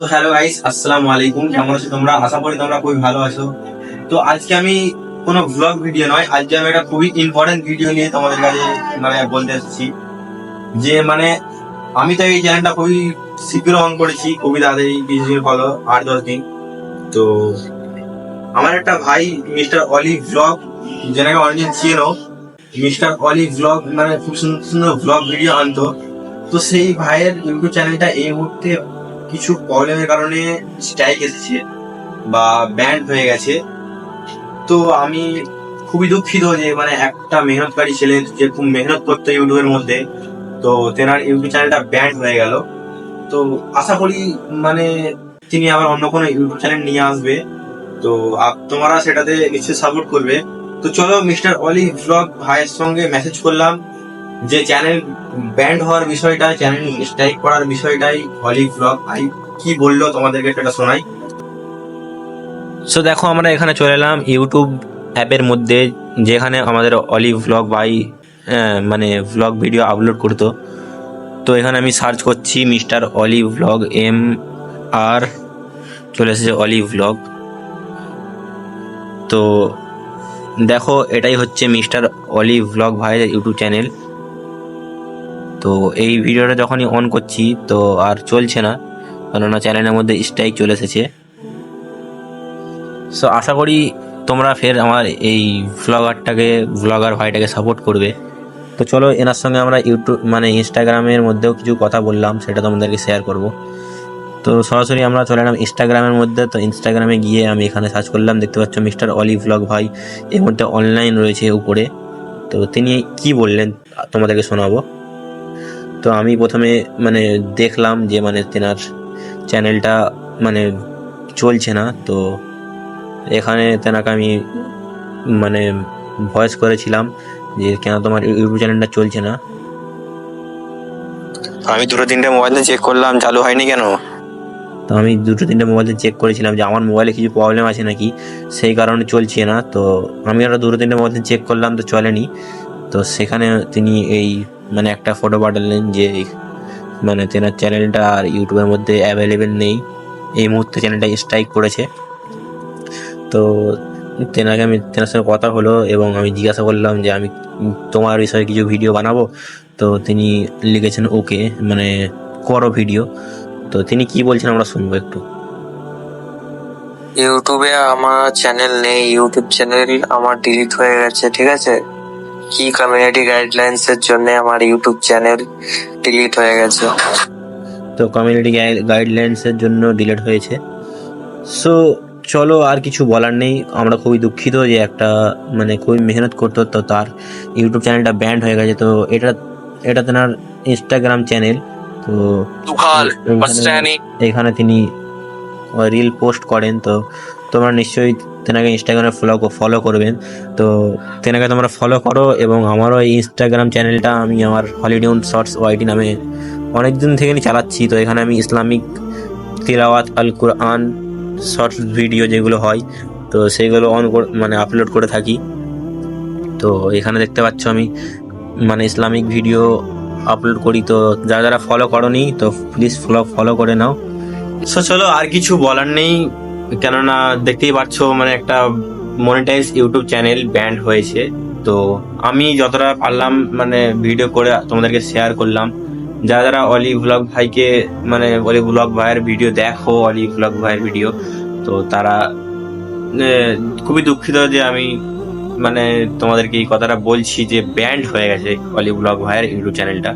তো hello guys, আসসালামু আলাইকুম। কেমন আছো তোমরা? আশা করি তোমরা খুবই ভালো আছো। তো আজকে আমি কোনো ব্লগ ভিডিও নয়, আজকে আমি একটা খুবই ইম্পর্টেন্ট ভিডিও নিয়ে তোমাদের কাছে মানে বলতে এসেছি। যে মানে আমি তো এই চ্যানেলটা খুবই শীঘ্র অন করেছি, খুবই তাড়াতাড়ি বিশ দিন আট দশ দিন। তো আমার একটা ভাই মিস্টার অলি ব্লগ যেটাকে অনেকজন চেনো। মিস্টার অলি ব্লগ মানে খুব সুন্দর সুন্দর ব্লগ ভিডিও আনতো। তো সেই ভাইয়ের ইউটিউব চ্যানেলটা এই মুহূর্তে কিছু প্রবলেমের কারণে স্ট্রাইক এসেছে বা ব্যান্ড হয়ে গেছে। তো আমি খুবই দুঃখিত যে মানে একটা মেহনতকারী ছেলে যে খুব মেহনত করতো ইউটিউবের মধ্যে, তো তেনার ইউটিউব চ্যানেলটা ব্যান্ড হয়ে গেল। তো আশা করি মানে তিনি আবার অন্য কোনো ইউটিউব চ্যানেল নিয়ে আসবে। তো তোমরা সেটাতে নিশ্চয়ই সাপোর্ট করবে। তো চলো মিস্টার অলি ব্লগ ভাইয়ের সঙ্গে মেসেজ করলাম। যে চ্যানেল ব্যান্ড হওয়ার বিষয়টা চ্যানেল স্ট্রাইক করার বিষয়টাই অলি ব্লগ ভাই, কি বলল তোমাদেরকে সেটা শোনাই। সো দেখো, আমরা এখানে চলে এলাম ইউটিউব অ্যাপের মধ্যে, যেখানে আমাদের অলি ভ্লগ বাই মানে ভ্লগ ভিডিও আপলোড করতো। তো এখানে আমি সার্চ করছি মিস্টার অলি ভ্লগ এম আর চলে এসেছে অলি ভ্লগ তো দেখো, এটাই হচ্ছে মিস্টার অলি ভ্লগ ভাইয়ের ইউটিউব চ্যানেল তো এই ভিডিওটা যখনই অন করছি, তো আর চলছে না, কেননা চ্যানেলের মধ্যে স্ট্রাইক চলে এসেছে। সো আশা করি তোমরা ফের আমার এই ভ্লগারটাকে ভ্লগার ভাইটাকে সাপোর্ট করবে। তো চলো, এনার সঙ্গে আমরা ইউটিউব মানে ইনস্টাগ্রামের মধ্যেও কিছু কথা বললাম, সেটা তোমাদেরকে শেয়ার করব। তো সরাসরি আমরা চলে এলাম ইনস্টাগ্রামের মধ্যে, তো ইনস্টাগ্রামে গিয়ে আমি এখানে সার্চ করলাম, দেখতে পাচ্ছ মিস্টার অলি ভ্লগ ভাই এর মধ্যে অনলাইন রয়েছে উপরে। তো তিনি কি বললেন, তোমাদেরকে শোনাবো। তো আমি প্রথমে মানে দেখলাম যে মানে তেনার চ্যানেলটা মানে চলছে না তো এখানে তেনাকে আমি মানে ভয়েস করেছিলাম যে কেন তোমার ইউটিউব চ্যানেলটা চলছে না। আমি দুটো তিনটে মোবাইলে চেক করলাম চালু হয়নি কেন? তো আমি দুটো তিনটে মোবাইলে চেক করেছিলাম যে আমার মোবাইলে কিছু প্রবলেম আছে নাকি সেই কারণে চলছে না। তো আমি আরও দুটো তিনটে মোবাইলে চেক করলাম তো চলেনি। তো সেখানে তিনি এই মানে একটা ফটো পাঠালেন যে মানে তেনার চ্যানেলটা আর ইউটিউবের মধ্যে অ্যাভেলেবেল নেই। এই মুহূর্তে চ্যানেলটা স্ট্রাইক করেছে। তো তেনাকে আমি, তেনার সঙ্গে কথা হলো এবং আমি জিজ্ঞাসা করলাম যে আমি তোমার বিষয়ে কিছু ভিডিও বানাবো? তো তিনি লিখেছেন, ওকে। মানে করো ভিডিও তো তিনি কি বলছেন আমরা শুনব একটু। ইউটিউবে আমার চ্যানেল নেই ইউটিউব চ্যানেল আমার ডিলিট হয়ে গেছে, ঠিক আছে? কি কমিউনিটি গাইডলাইন্স এর জন্য আমার ইউটিউব চ্যানেল ডিলিট হয়ে গেছে। তো কমিউনিটি গাইডলাইন্সের জন্য ডিলিট হয়েছে। সো চলো আর কিছু বলার নেই। আমরা খুবই দুঃখিত যে একটা মানে খুবই মেহনত করতো তো তার ইউটিউব চ্যানেলটা ব্যান্ড হয়ে গেছে। তো এটা এটা তেনার ইনস্টাগ্রাম চ্যানেল তো এখানে- এখানে তিনি রিল পোস্ট করেন। তো তোমরা নিশ্চয়ই তেনাকে ইনস্টাগ্রামে ফলো ফলো করবেন। তো তেনাকে তোমরা ফলো করো এবং আমারও এই ইনস্টাগ্রাম চ্যানেলটা আমি আমার হলিডেউন শর্টস ওয়াইটি নামে অনেক দিন থেকে চালাচ্ছি। তো এখানে আমি ইসলামিক তিলাওয়াত আল কুরআন শর্টস ভিডিও যেগুলো হয়, তো সেইগুলো অন মানে আপলোড করে থাকি। তো এখানে দেখতে পাচ্ছ আমি মানে ইসলামিক ভিডিও আপলোড করি। তো যারা যারা ফলো করনি, তো প্লিজ ফলো ফলো করে নাও। সো চলো আর কিছু বলার নেই। কেননা দেখতেই পাচ্ছ মানে একটা মনিটাইজ ইউটিউব চ্যানেল ব্যান্ড হয়েছে। তো আমি যতটা পারলাম মানে ভিডিও করে তোমাদেরকে শেয়ার করলাম। যারা যারা অলি ভ্লগ ভাইকে মানে অলি ভ্লগ ভাইয়ের ভিডিও দেখো, অলি ভ্লগ ভাইয়ের ভিডিও তো তারা খুবই দুঃখিত যে আমি মানে তোমাদেরকে এই কথাটা বলছি যে ব্যান্ড হয়ে গেছে অলি ব্লগ ভাইয়ের ইউটিউব চ্যানেলটা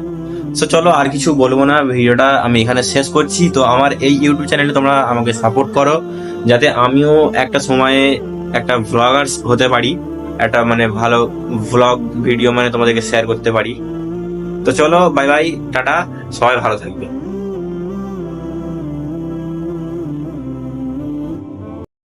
সো চলো আর কিছু বলব না, ভিডিওটা আমি এখানে শেষ করছি। তো আমার এই ইউটিউব চ্যানেলে তোমরা আমাকে সাপোর্ট করো, যাতে আমিও একটা সময়ে একটা ভ্লগার্স হতে পারি, একটা মানে ভালো ভ্লগ ভিডিও মানে তোমাদেরকে শেয়ার করতে পারি। তো চলো বাই বাই টাটা, সবাই ভালো থাকবে।